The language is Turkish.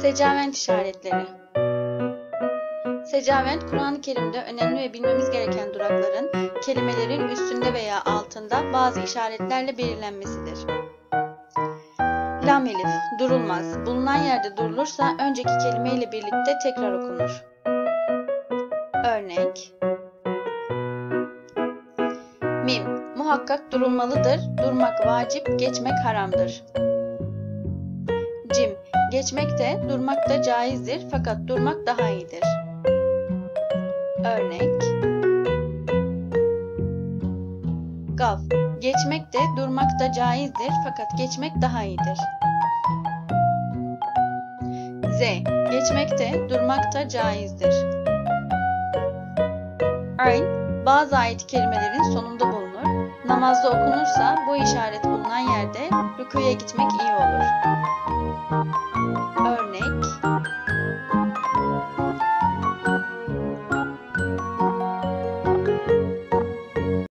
Secavent işaretleri Secavent, Kur'an-ı Kerim'de önemli ve bilmemiz gereken durakların kelimelerin üstünde veya altında bazı işaretlerle belirlenmesidir. Lam elif, durulmaz. Bulunan yerde durulursa önceki kelimeyle birlikte tekrar okunur. Örnek Mim, muhakkak durulmalıdır, durmak vacip, geçmek haramdır. Geçmek de, durmak da caizdir fakat durmak daha iyidir. Örnek Gaf, geçmek de, durmak da caizdir fakat geçmek daha iyidir. Z, geçmek de, durmak da caizdir. Ayn, bazı ayet kelimelerin sonunda bulunur. Namazda okunursa bu işaret bulunan yerde rüküye gitmek iyi olur.